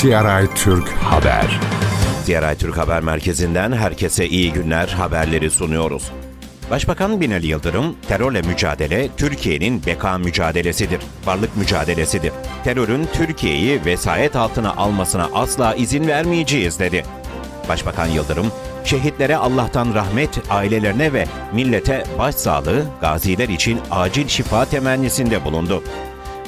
CRI Türk Haber. CRI Türk Haber Merkezi'nden herkese iyi günler haberleri sunuyoruz. Başbakan Binali Yıldırım, terörle mücadele Türkiye'nin beka mücadelesidir, varlık mücadelesidir. Terörün Türkiye'yi vesayet altına almasına asla izin vermeyeceğiz dedi. Başbakan Yıldırım, şehitlere Allah'tan rahmet, ailelerine ve millete başsağlığı, gaziler için acil şifa temennisinde bulundu.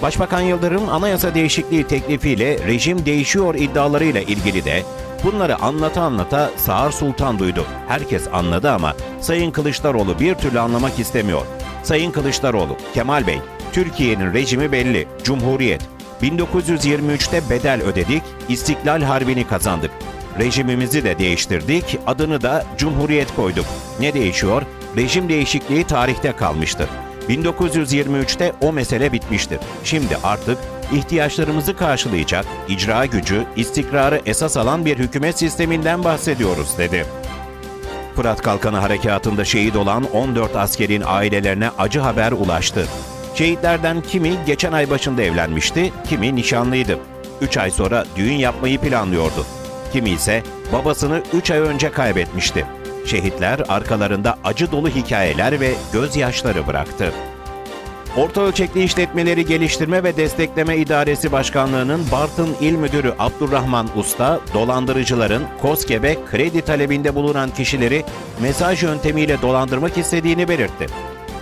Başbakan Yıldırım anayasa değişikliği teklifiyle rejim değişiyor iddialarıyla ilgili de bunları anlata anlata Sağır Sultan duydu. Herkes anladı ama Sayın Kılıçdaroğlu bir türlü anlamak istemiyor. Sayın Kılıçdaroğlu, Kemal Bey, Türkiye'nin rejimi belli, Cumhuriyet. 1923'te bedel ödedik, İstiklal Harbi'ni kazandık. Rejimimizi de değiştirdik, adını da Cumhuriyet koyduk. Ne değişiyor? Rejim değişikliği tarihte kalmıştır. 1923'te o mesele bitmiştir. Şimdi artık ihtiyaçlarımızı karşılayacak, icra gücü, istikrarı esas alan bir hükümet sisteminden bahsediyoruz dedi. Fırat Kalkanı Harekatı'nda şehit olan 14 askerin ailelerine acı haber ulaştı. Şehitlerden kimi geçen ay başında evlenmişti, kimi nişanlıydı. 3 ay sonra düğün yapmayı planlıyordu. Kimi ise babasını 3 ay önce kaybetmişti. Şehitler arkalarında acı dolu hikayeler ve gözyaşları bıraktı. Orta ölçekli işletmeleri geliştirme ve destekleme idaresi başkanlığının Bartın İl Müdürü Abdurrahman Usta, dolandırıcıların KOSGEB'e kredi talebinde bulunan kişileri mesaj yöntemiyle dolandırmak istediğini belirtti.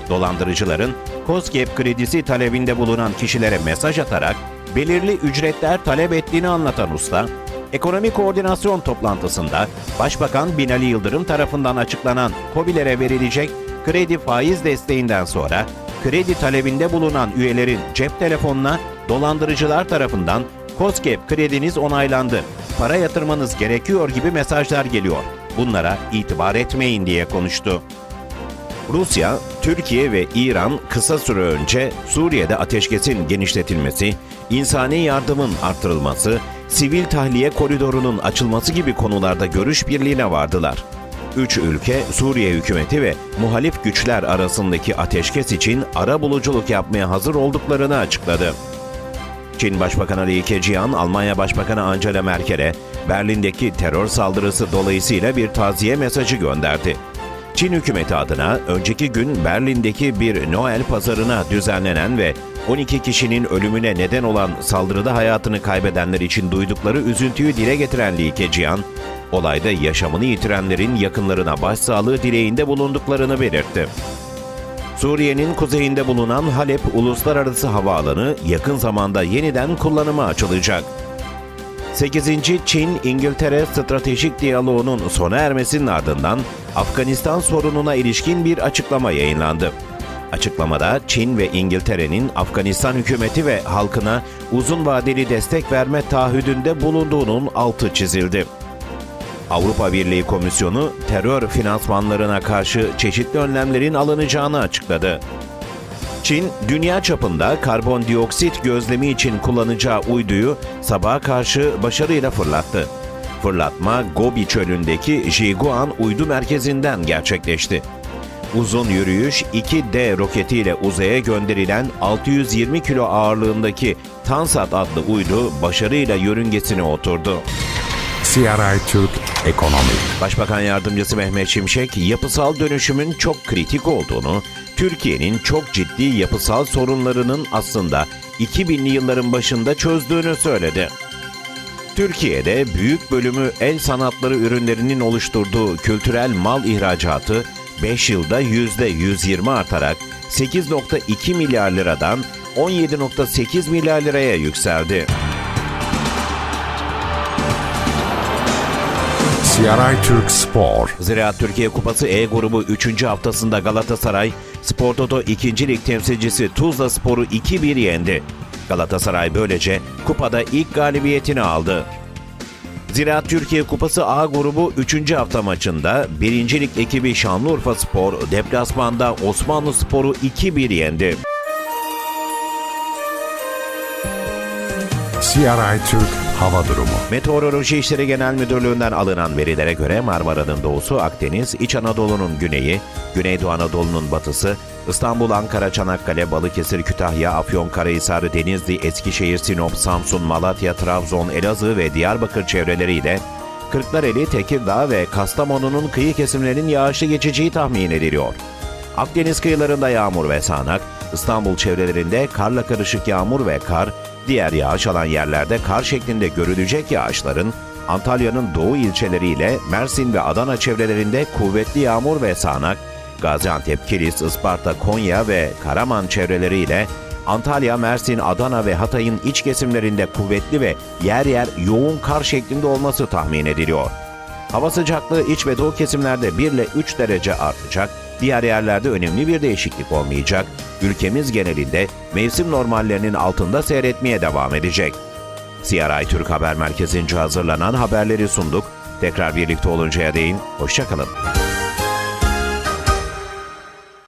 Dolandırıcıların KOSGEB kredisi talebinde bulunan kişilere mesaj atarak belirli ücretler talep ettiğini anlatan usta, Ekonomi koordinasyon toplantısında Başbakan Binali Yıldırım tarafından açıklanan COBİ'lere verilecek kredi faiz desteğinden sonra kredi talebinde bulunan üyelerin cep telefonuna dolandırıcılar tarafından KOSGEB krediniz onaylandı, para yatırmanız gerekiyor gibi mesajlar geliyor. Bunlara itibar etmeyin diye konuştu. Rusya, Türkiye ve İran kısa süre önce Suriye'de ateşkesin genişletilmesi, insani yardımın artırılması, sivil tahliye koridorunun açılması gibi konularda görüş birliğine vardılar. Üç ülke Suriye hükümeti ve muhalif güçler arasındaki ateşkes için ara buluculuk yapmaya hazır olduklarını açıkladı. Çin Başbakanı Li Keqiang, Almanya Başbakanı Angela Merkel'e Berlin'deki terör saldırısı dolayısıyla bir taziye mesajı gönderdi. Çin hükümeti adına önceki gün Berlin'deki bir Noel pazarına düzenlenen ve 12 kişinin ölümüne neden olan saldırıda hayatını kaybedenler için duydukları üzüntüyü dile getiren Li Keqiang, olayda yaşamını yitirenlerin yakınlarına başsağlığı dileğinde bulunduklarını belirtti. Suriye'nin kuzeyinde bulunan Halep Uluslararası Havaalanı yakın zamanda yeniden kullanıma açılacak. 8. Çin-İngiltere stratejik diyaloğunun sona ermesinin ardından Afganistan sorununa ilişkin bir açıklama yayınlandı. Açıklamada Çin ve İngiltere'nin Afganistan hükümeti ve halkına uzun vadeli destek verme taahhüdünde bulunduğunun altı çizildi. Avrupa Birliği Komisyonu terör finansmanlarına karşı çeşitli önlemlerin alınacağını açıkladı. Çin, dünya çapında karbondioksit gözlemi için kullanacağı uyduyu sabaha karşı başarıyla fırlattı. Fırlatma Gobi çölündeki Jiguan uydu merkezinden gerçekleşti. Uzun yürüyüş 2D roketiyle uzaya gönderilen 620 kilo ağırlığındaki Tansat adlı uydu başarıyla yörüngesine oturdu. CRI Türk Ekonomi. Başbakan Yardımcısı Mehmet Şimşek, yapısal dönüşümün çok kritik olduğunu, Türkiye'nin çok ciddi yapısal sorunlarının aslında 2000'li yılların başında çözdüğünü söyledi. Türkiye'de büyük bölümü el sanatları ürünlerinin oluşturduğu kültürel mal ihracatı 5 yılda %120 artarak 8.2 milyar liradan 17.8 milyar liraya yükseldi. CRI Türk Spor. Ziraat Türkiye Kupası E grubu 3. haftasında Galatasaray, Spor Toto 2. lig temsilcisi Tuzla Spor'u 2-1 yendi. Galatasaray böylece kupada ilk galibiyetini aldı. Ziraat Türkiye Kupası A grubu 3. hafta maçında 1. lig ekibi Şanlıurfa Spor deplasmanda Osmanlı Spor'u 2-1 yendi. CRI Türk Hava Durumu. Meteoroloji İşleri Genel Müdürlüğü'nden alınan verilere göre Marmara'nın doğusu, Akdeniz, İç Anadolu'nun güneyi, Güneydoğu Anadolu'nun batısı, İstanbul, Ankara, Çanakkale, Balıkesir, Kütahya, Afyonkarahisar, Denizli, Eskişehir, Sinop, Samsun, Malatya, Trabzon, Elazığ ve Diyarbakır çevreleriyle Kırklareli, Tekirdağ ve Kastamonu'nun kıyı kesimlerinin yağışlı geçeceği tahmin ediliyor. Akdeniz kıyılarında yağmur ve sağanak, İstanbul çevrelerinde karla karışık yağmur ve kar, diğer yağış alan yerlerde kar şeklinde görülecek yağışların Antalya'nın doğu ilçeleriyle Mersin ve Adana çevrelerinde kuvvetli yağmur ve sağanak, Gaziantep, Kilis, Isparta, Konya ve Karaman çevreleriyle Antalya, Mersin, Adana ve Hatay'ın iç kesimlerinde kuvvetli ve yer yer yoğun kar şeklinde olması tahmin ediliyor. Hava sıcaklığı iç ve doğu kesimlerde 1 ile 3 derece artacak, diğer yerlerde önemli bir değişiklik olmayacak. Ülkemiz genelinde mevsim normallerinin altında seyretmeye devam edecek. CRI Türk Haber Merkezi'nce hazırlanan haberleri sunduk. Tekrar birlikte oluncaya değin, hoşçakalın.